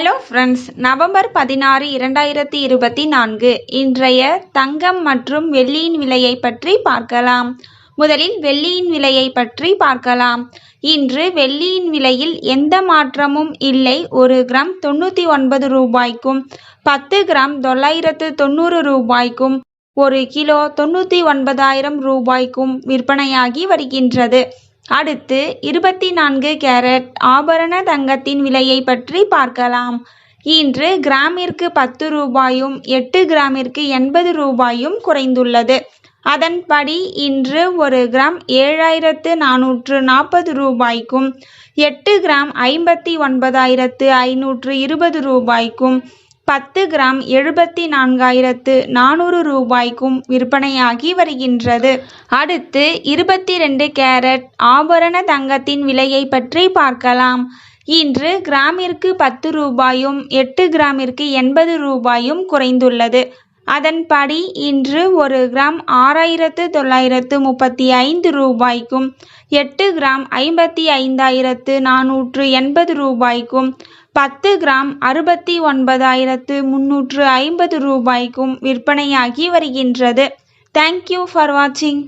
Hello friends November பதினாறு இரண்டாயிரத்தி இருபத்தி நான்கு. இன்றைய தங்கம் மற்றும் வெள்ளியின் விலையை பற்றி பார்க்கலாம். முதலில் வெள்ளியின் விலையை பற்றி பார்க்கலாம். இன்று வெள்ளியின் விலையில் எந்த மாற்றமும் இல்லை. ஒரு கிராம் தொண்ணூற்றி ஒன்பது ரூபாய்க்கும் பத்து கிராம் தொள்ளாயிரத்து தொண்ணூறு ரூபாய்க்கும் ஒரு கிலோ தொண்ணூற்றி ஒன்பதாயிரம் ரூபாய்க்கும் விற்பனையாகி வருகின்றது. அடுத்து இருபத்தி நான்கு கேரட் ஆபரண தங்கத்தின் விலையை பற்றி பார்க்கலாம். இன்று கிராமிற்கு பத்து ரூபாயும் எட்டு கிராமிற்கு எண்பது ரூபாயும் குறைந்துள்ளது. அதன்படி இன்று ஒரு கிராம் ஏழாயிரத்து நானூற்று நாற்பது ரூபாய்க்கும் எட்டு கிராம் ஐம்பத்தி ஒன்பதாயிரத்து ஐநூற்று இருபது ரூபாய்க்கும் பத்து கிராம் எழுபத்தி நான்காயிரத்து நானூறு ரூபாய்க்கும் விற்பனையாகி வருகின்றது. அடுத்து இருபத்தி ரெண்டு கேரட் ஆபரண தங்கத்தின் விலையை பற்றி பார்க்கலாம். இன்று கிராமிற்கு பத்து ரூபாயும் எட்டு கிராமிற்கு எண்பது ரூபாயும் குறைந்துள்ளது. அதன்படி இன்று ஒரு கிராம் ஆறாயிரத்து தொள்ளாயிரத்து முப்பத்தி ஐந்து ரூபாய்க்கும் எட்டு கிராம் ஐம்பத்தி ஐந்தாயிரத்து நானூற்று எண்பது ரூபாய்க்கும் பத்து கிராம் அறுபத்தி ஒன்பதாயிரத்து முன்னூற்று ஐம்பது ரூபாய்க்கும் விற்பனையாகி வருகின்றது. தேங்க்யூ ஃபார் வாட்சிங்